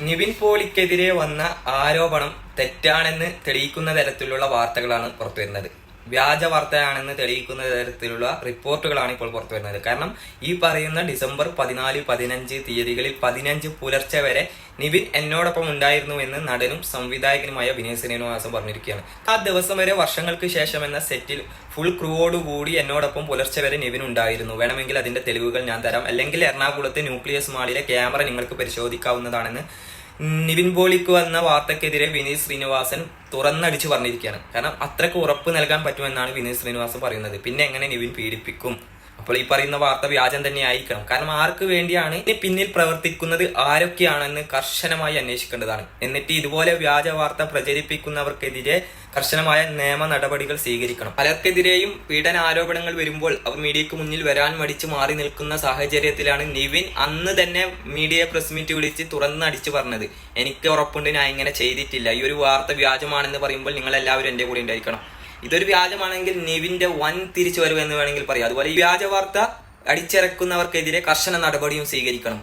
നിവിൻ പോളിക്കെതിരെ വന്ന ആരോപണം തെറ്റാണെന്ന് തെളിയിക്കുന്ന തരത്തിലുള്ള വാർത്തകളാണ് പുറത്തു വരുന്നത് വ്യാജ വാർത്തയാണെന്ന് തെളിയിക്കുന്ന തരത്തിലുള്ള റിപ്പോർട്ടുകളാണ് ഇപ്പോൾ പുറത്തു വരുന്നത്. കാരണം ഈ പറയുന്ന ഡിസംബർ പതിനാല് പതിനഞ്ച് തീയതികളിൽ പതിനഞ്ച് പുലർച്ചെ വരെ നിവിൻ എന്നോടൊപ്പം ഉണ്ടായിരുന്നു എന്ന് നടനും സംവിധായകനുമായ വിനയ് ശ്രീനിവാസൻ പറഞ്ഞിരിക്കുകയാണ്. ആ ദിവസം വരെ വർഷങ്ങൾക്ക് ശേഷം എന്ന സെറ്റിൽ ഫുൾ ക്രൂവോടുകൂടി എന്നോടൊപ്പം പുലർച്ചെ വരെ നിവിൻ ഉണ്ടായിരുന്നു. വേണമെങ്കിൽ അതിന്റെ തെളിവുകൾ ഞാൻ തരാം. അല്ലെങ്കിൽ എറണാകുളത്തെ ന്യൂക്ലിയസ് മാളിലെ ക്യാമറ നിങ്ങൾക്ക് പരിശോധിക്കാവുന്നതാണെന്ന് നിവിൻ പോളിക്ക് വന്ന വാർത്തക്കെതിരെ വിനീത് ശ്രീനിവാസൻ തുറന്നടിച്ചു പറഞ്ഞിരിക്കുകയാണ്. കാരണം അത്രയ്ക്ക് ഉറപ്പ് നൽകാൻ പറ്റുമെന്നാണ് വിനീത് ശ്രീനിവാസൻ പറയുന്നത്. പിന്നെ എങ്ങനെ നിവിൻ പീഡിപ്പിക്കും? അപ്പോൾ ഈ പറയുന്ന വാർത്ത വ്യാജം തന്നെ ആയിരിക്കണം. കാരണം ആർക്ക് വേണ്ടിയാണ് ഇതിന് പിന്നിൽ പ്രവർത്തിക്കുന്നത് ആരൊക്കെയാണെന്ന് കർശനമായി അന്വേഷിക്കേണ്ടതാണ്. എന്നിട്ട് ഇതുപോലെ വ്യാജ വാർത്ത പ്രചരിപ്പിക്കുന്നവർക്കെതിരെ കർശനമായ നിയമ നടപടികൾ സ്വീകരിക്കണം. പലർക്കെതിരെയും പീഡന ആരോപണങ്ങൾ വരുമ്പോൾ അവർ മീഡിയക്ക് മുന്നിൽ വരാൻ മടിച്ചു മാറി നിൽക്കുന്ന സാഹചര്യത്തിലാണ് നിവിൻ അന്ന് തന്നെ മീഡിയ പ്രസ് മീറ്റ് വിളിച്ച് തുറന്നടിച്ച് പറഞ്ഞത്. എനിക്ക് ഉറപ്പുണ്ട് ഞാൻ ഇങ്ങനെ ചെയ്തിട്ടില്ല. ഈ ഒരു വാർത്ത വ്യാജമാണെന്ന് പറയുമ്പോൾ നിങ്ങൾ എല്ലാവരും എന്റെ കൂടെ ഉണ്ടായിരിക്കണം. ഇതൊരു വ്യാജമാണെങ്കിൽ നിവിന്റെ വൻ തിരിച്ചു വരവ് എന്ന് വേണമെങ്കിൽ പറയാം. അതുപോലെ ഈ വ്യാജ വാർത്ത അടിച്ചിറക്കുന്നവർക്കെതിരെ കർശന നടപടിയും സ്വീകരിക്കണം.